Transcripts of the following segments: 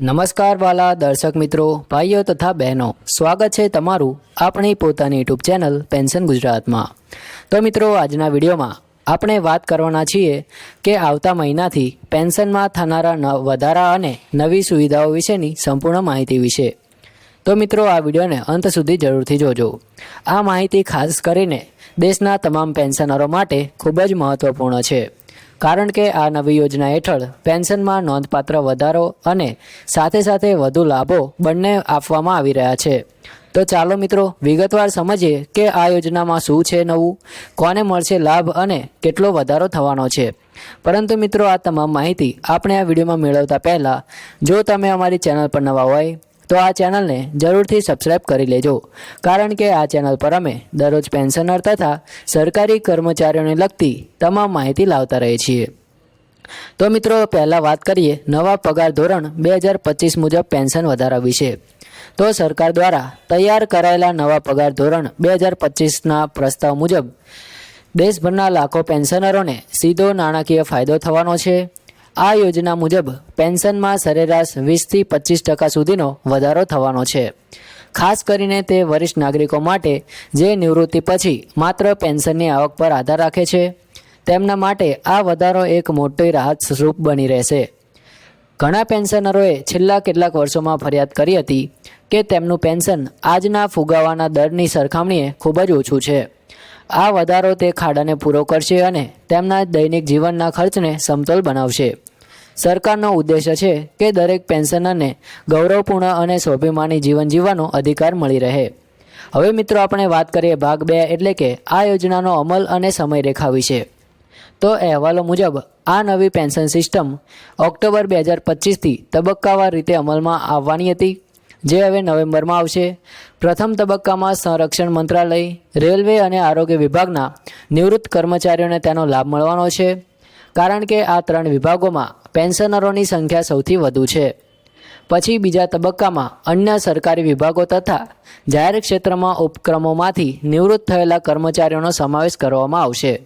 નમસ્કાર વાલા દર્શક મિત્રો, ભાઈઓ તથા બહેનો. સ્વાગત છે તમારું આપણી પોતાની યુટ્યુબ ચેનલ પેન્શન ગુજરાતમાં. તો મિત્રો, આજના વિડીયોમાં આપણે વાત કરવાના છીએ કે આવતા મહિનાથી પેન્શનમાં થનારા વધારા અને નવી સુવિધાઓ વિશેની સંપૂર્ણ માહિતી વિશે. તો મિત્રો, આ વિડીયોને અંત સુધી જરૂરથી જોજો. આ માહિતી ખાસ કરીને દેશના તમામ પેન્શનરો માટે ખૂબ જ મહત્વપૂર્ણ છે. કારણ કે આ નવી યોજના હેઠળ પેન્શનમાં નોંધપાત્ર વધારો અને સાથે સાથે વધુ લાભો બંને આપવામાં આવી રહ્યા છે. તો ચાલો મિત્રો, વિગતવાર સમજીએ કે આ યોજનામાં શું છે નવું, કોને મળશે લાભ અને કેટલો વધારો થવાનો છે. પરંતુ મિત્રો, આ તમામ માહિતી આપણે આ વિડીયોમાં મેળવતા પહેલાં, જો તમે અમારી ચેનલ પર નવા હોય તો આ ચેનલને જરૂરથી સબસ્ક્રાઇબ કરી લેજો. કારણ કે આ ચેનલ પર અમે દરરોજ પેન્શનર તથા સરકારી કર્મચારીઓને લગતી તમામ માહિતી લાવતા રહીએ છીએ. તો મિત્રો, પહેલાં વાત કરીએ નવા પગાર ધોરણ બે હજાર પચીસ મુજબ પેન્શન વધારા વિશે. તો સરકાર દ્વારા તૈયાર કરાયેલા નવા પગાર ધોરણ બે હજાર પચીસના પ્રસ્તાવ મુજબ દેશભરના લાખો પેન્શનરોને સીધો નાણાકીય ફાયદો થવાનો છે. આ યોજના મુજબ પેન્શનમાં સરેરાશ વીસથી પચીસ ટકા સુધીનો વધારો થવાનો છે. ખાસ કરીને તે વરિષ્ઠ નાગરિકો માટે જે નિવૃત્તિ પછી માત્ર પેન્શનની આવક પર આધાર રાખે છે, તેમના માટે આ વધારો એક મોટી રાહત સ્વરૂપ બની રહેશે. ઘણા પેન્શનરોએ છેલ્લા કેટલાક વર્ષોમાં ફરિયાદ કરી હતી કે તેમનું પેન્શન આજના ફુગાવાના દરની સરખામણીએ ખૂબ જ ઓછું છે. આ વધારો તે ખાડાને પૂરો કરશે અને તેમના દૈનિક જીવનના ખર્ચને સમતોલ બનાવશે. સરકારનો ઉદ્દેશ્ય છે કે દરેક પેન્શનરને ગૌરવપૂર્ણ અને સ્વાભિમાની જીવન જીવવાનો અધિકાર મળી રહે. હવે મિત્રો આપણે વાત કરીએ ભાગ બે એટલે કે આ યોજનાનો અમલ અને સમયરેખા વિશે. તો અહેવાલો મુજબ, આ નવી પેન્શન સિસ્ટમ ઓક્ટોબર બે હજાર પચીસથી તબક્કાવાર રીતે અમલમાં આવવાની હતી. જે હવે નવેમ્બરમાં આવશે. પ્રથમ તબક્કામાં સંરક્ષણ મંત્રાલય, રેલવે અને આરોગ્ય વિભાગના નિવૃત્ત કર્મચારીઓને તેનો લાભ મળવાનો છે. કારણ કે આ ત્રણ વિભાગોમાં પેન્શનરોની સંખ્યા સૌથી વધુ છે. પછી બીજા તબક્કામાં અન્ય સરકારી વિભાગો તથા જાહેર ક્ષેત્રમાં ઉપક્રમોમાંથી નિવૃત્ત થયેલા કર્મચારીઓનો સમાવેશ કરવામાં આવશે.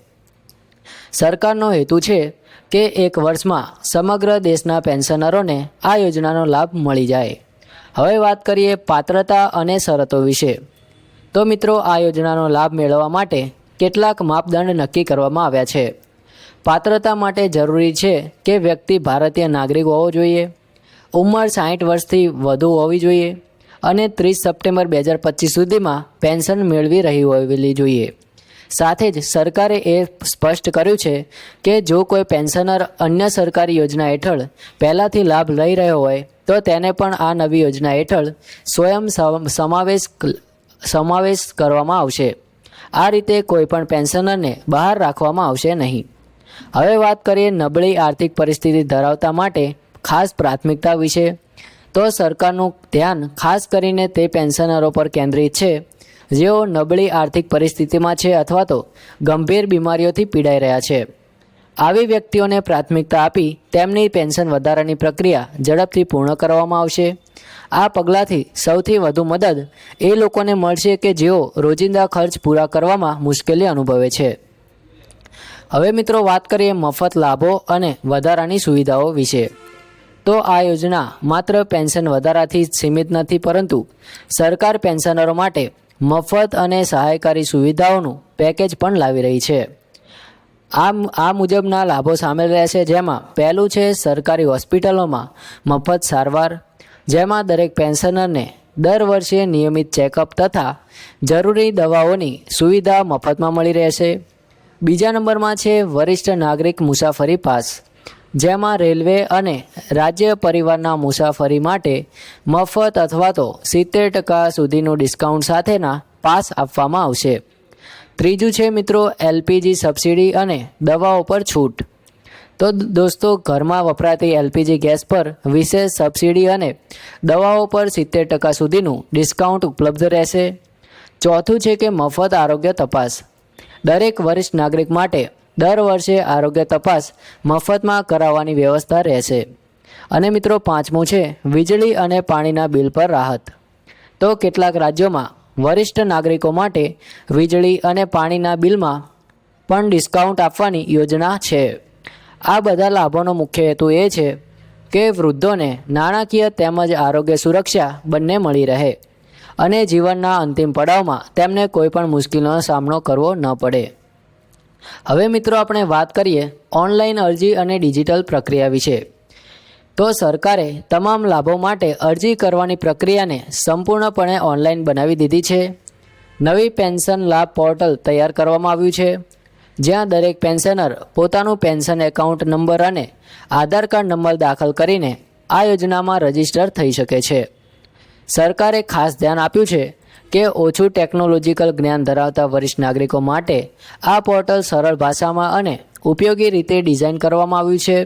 સરકારનો હેતુ છે કે એક વર્ષમાં સમગ્ર દેશના પેન્શનરોને આ યોજનાનો લાભ મળી જાય. હવે વાત કરીએ પાત્રતા અને શરતો વિશે. તો મિત્રો, આ યોજનાનો લાભ મેળવવા માટે કેટલાક માપદંડ નક્કી કરવામાં આવ્યા છે. પાત્રતા માટે જરૂરી છે કે વ્યક્તિ ભારતીય નાગરિક હોવો જોઈએ, ઉંમર સાઠ વર્ષથી વધુ હોવી જોઈએ અને ત્રીસ સપ્ટેમ્બર બે હજાર પચીસ સુધીમાં પેન્શન મેળવી રહી હોવી જોઈએ. સાથે જ સરકારે એ સ્પષ્ટ કર્યું છે કે જો કોઈ પેન્શનર અન્ય સરકારી યોજના હેઠળ પહેલાંથી લાભ લઈ રહ્યો હોય, તો તેને પણ આ નવી યોજના હેઠળ સ્વયં સમ- સમાવેશ સમાવેશ કરવામાં આવશે. આ રીતે કોઈ પણ પેન્શનરને બહાર રાખવામાં આવશે નહીં. હવે વાત કરીએ નબળી આર્થિક પરિસ્થિતિ ધરાવતા માટે ખાસ પ્રાથમિકતા વિશે. તો સરકારનું ધ્યાન ખાસ કરીને તે પેન્શનરો પર કેન્દ્રિત છે જેઓ નબળી આર્થિક પરિસ્થિતિમાં છે અથવા તો ગંભીર બીમારીઓથી પીડાઈ રહ્યા છે. આવી વ્યક્તિઓને પ્રાથમિકતા આપી તેમની પેન્શન વધારાની પ્રક્રિયા ઝડપથી પૂર્ણ કરવામાં આવશે. આ પગલાંથી સૌથી વધુ મદદ એ લોકોને મળશે કે જેઓ રોજિંદા ખર્ચ પૂરા કરવામાં મુશ્કેલી અનુભવે છે. હવે મિત્રો વાત કરીએ મફત લાભો અને વધારાની સુવિધાઓ વિશે. તો આ યોજના માત્ર પેન્શન વધારાથી જ સીમિત નથી પરંતુ સરકાર પેન્શનરો માટે મફત અને સહાયકારી સુવિધાઓનું પેકેજ પણ લાવી રહી છે. આ આ મુજબના લાભો સામેલ રહેશે જેમાં પહેલું છે સરકારી હોસ્પિટલોમાં મફત સારવાર, જેમાં દરેક પેન્શનરને દર વર્ષે નિયમિત ચેકઅપ તથા જરૂરી દવાઓની સુવિધા મફતમાં મળી રહેશે. બીજા નંબરમાં છે વરિષ્ઠ નાગરિક મુસાફરી પાસ. જેમાં રેલવે અને રાજ્ય પરિવારના મુસાફરી માટે મફત અથવા તો સિત્તેર ટકા સુધીનું ડિસ્કાઉન્ટ સાથેના પાસ આપવામાં આવશે. ત્રીજું છે મિત્રો, એલપીજી સબસિડી અને દવાઓ પર છૂટ. તો દોસ્તો, ઘરમાં વપરાતી એલપીજી ગેસ પર વિશેષ સબસિડી અને દવાઓ પર સિત્તેર ટકા સુધીનું ડિસ્કાઉન્ટ ઉપલબ્ધ રહેશે. ચોથું છે કે મફત આરોગ્ય તપાસ. દરેક વરિષ્ઠ નાગરિક માટે દર વર્ષે આરોગ્ય તપાસ મફતમાં કરાવવાની વ્યવસ્થા રહેશે. અને મિત્રો પાંચમું છે, વીજળી અને પાણીના બિલ પર રાહત. તો કેટલાક રાજ્યોમાં વરિષ્ઠ નાગરિકો માટે વીજળી અને પાણીના બિલમાં પણ ડિસ્કાઉન્ટ આપવાની યોજના છે. આ બધા લાભોનો મુખ્ય હેતુ એ છે કે વૃદ્ધોને નાણાકીય તેમજ આરોગ્ય સુરક્ષા બંને મળી રહે. અને જીવનના અંતિમ પડાવમાં તેમને કોઈ પણ મુશ્કેલીનો સામનો કરવો ન પડે. હવે મિત્રો આપણે વાત કરીએ ઓનલાઈન અરજી અને ડિજિટલ પ્રક્રિયા વિશે. તો સરકારે તમામ લાભો માટે અરજી કરવાની પ્રક્રિયાને સંપૂર્ણપણે ઓનલાઈન બનાવી દીધી છે. નવી પેન્શન લાભ પોર્ટલ તૈયાર કરવામાં આવ્યું છે, જ્યાં દરેક પેન્શનર પોતાનું પેન્શન એકાઉન્ટ નંબર અને આધાર કાર્ડ નંબર દાખલ કરીને આ યોજનામાં રજિસ્ટર થઈ શકે છે. સરકારે ખાસ ધ્યાન આપ્યું છે કે ઓછું ટેકનોલોજીકલ જ્ઞાન ધરાવતા વરિષ્ઠ નાગરિકો માટે આ પોર્ટલ સરળ ભાષામાં અને ઉપયોગી રીતે ડિઝાઇન કરવામાં આવ્યું છે.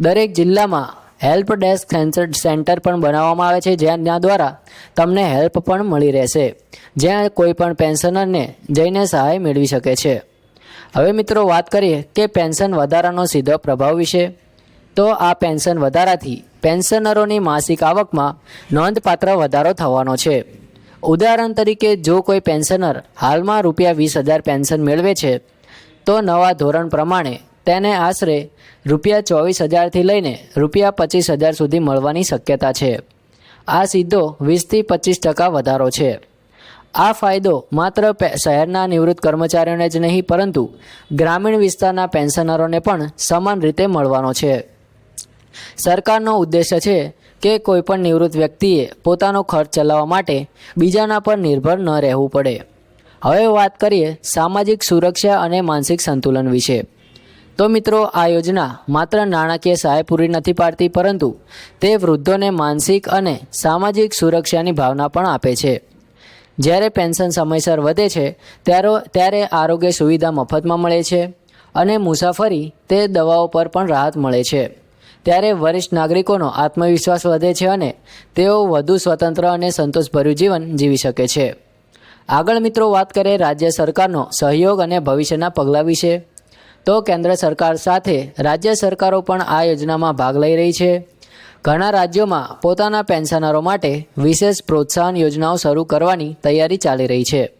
દરેક જિલ્લામાં હેલ્પ ડેસ્ક સેન્ટર પણ બનાવવામાં આવે છે, જ્યાં જ્યાં દ્વારા તમને હેલ્પ પણ મળી રહેશે, જ્યાં કોઈ પણ પેન્શનરને જઈને સહાય મેળવી શકે છે. હવે મિત્રો વાત કરીએ કે પેન્શન વધારાનો સીધો પ્રભાવ વિશે. તો આ પેન્શન વધારાથી પેન્શનરોની માસિક આવકમાં નોંધપાત્ર વધારો થવાનો છે. ઉદાહરણ તરીકે, જો કોઈ પેન્શનર હાલમાં રૂપિયા વીસ હજાર પેન્શન મેળવે છે, તો નવા ધોરણ પ્રમાણે તેને આશરે રૂપિયા ચોવીસ હજારથી લઈને રૂપિયા પચીસ હજાર સુધી મળવાની શક્યતા છે. આ સીધો વીસથી પચીસ ટકા વધારો છે. આ ફાયદો માત્ર શહેરના નિવૃત્ત કર્મચારીઓને જ નહીં, પરંતુ ગ્રામીણ વિસ્તારના પેન્શનરોને પણ સમાન રીતે મળવાનો છે. સરકારનો ઉદ્દેશ્ય છે કે કોઈપણ નિવૃત્ત વ્યક્તિએ પોતાનો ખર્ચ ચલાવવા માટે બીજાના પર નિર્ભર ન રહેવું પડે. હવે વાત કરીએ સામાજિક સુરક્ષા અને માનસિક સંતુલન વિશે. તો મિત્રો, આ યોજના માત્ર નાણાકીય સહાય પૂરી નથી પાડતી, પરંતુ તે વૃદ્ધોને માનસિક અને સામાજિક સુરક્ષાની ભાવના પણ આપે છે. જ્યારે પેન્શન સમયસર વધે છે, ત્યારે ત્યારે આરોગ્ય સુવિધા મફતમાં મળે છે અને મુસાફરી તે દવાઓ પર પણ રાહત મળે છે. ત્યારે વરિષ્ઠ નાગરિકોનો આત્મવિશ્વાસ વધે છે અને તેઓ વધુ સ્વતંત્ર અને સંતોષભર્યું જીવન જીવી શકે છે. આગળ મિત્રો વાત કરીએ રાજ્ય સરકારનો સહયોગ અને ભવિષ્યના પગલાં વિશે. તો કેન્દ્ર સરકાર સાથે રાજ્ય સરકારો પણ આ યોજનામાં ભાગ લઈ રહી છે. ઘણા રાજ્યોમાં પોતાના પેન્શનરો માટે વિશેષ પ્રોત્સાહન યોજનાઓ શરૂ કરવાની તૈયારી ચાલી રહી છે.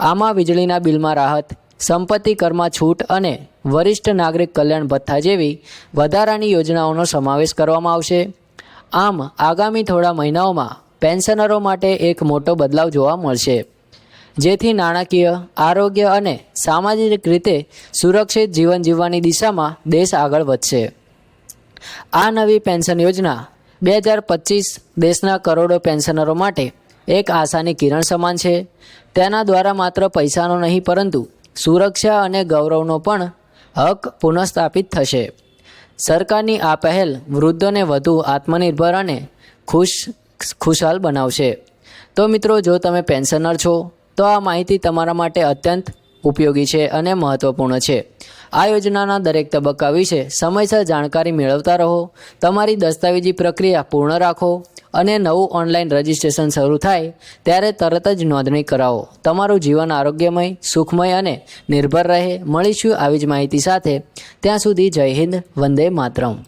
આમાં વીજળીના બિલમાં રાહત સંપત્તિ કરમાં છૂટ અને વરિષ્ઠ નાગરિક કલ્યાણ ભથ્થા જેવી વધારાની યોજનાઓનો સમાવેશ કરવામાં આવશે. આમ, આગામી થોડા મહિનાઓમાં પેન્શનરો માટે એક મોટો બદલાવ જોવા મળશે. જેથી નાણાકીય, આરોગ્ય અને સામાજિક રીતે સુરક્ષિત જીવન જીવવાની દિશામાં દેશ આગળ વધશે. આ નવી પેન્શન યોજના બે હજાર પચીસ દેશના કરોડો પેન્શનરો માટે એક આશાની કિરણ સમાન છે. તેના દ્વારા માત્ર પૈસાનો નહીં, પરંતુ સુરક્ષા અને ગૌરવનો પણ હક પુનઃસ્થાપિત થશે. સરકારની આ પહેલ વૃદ્ધોને વધુ આત્મનિર્ભર અને ખુશ, ખુશહાલ બનાવશે. તો મિત્રો, જો તમે પેન્શનર છો, તો આ માહિતી તમારા માટે અત્યંત ઉપયોગી છે અને મહત્ત્વપૂર્ણ છે. આ યોજનાના દરેક તબક્કા વિશે સમયસર જાણકારી મેળવતા રહો, તમારી દસ્તાવેજી પ્રક્રિયા પૂર્ણ રાખો અને નવું ઓનલાઈન રજિસ્ટ્રેશન શરૂ થાય ત્યારે તરત જ નોંધણી કરાવો. તમારું જીવન આરોગ્યમય, સુખમય અને નિર્ભર રહે. મળીશું આવી જ માહિતી સાથે. ત્યાં સુધી જય હિન્દ, વંદે માતરમ.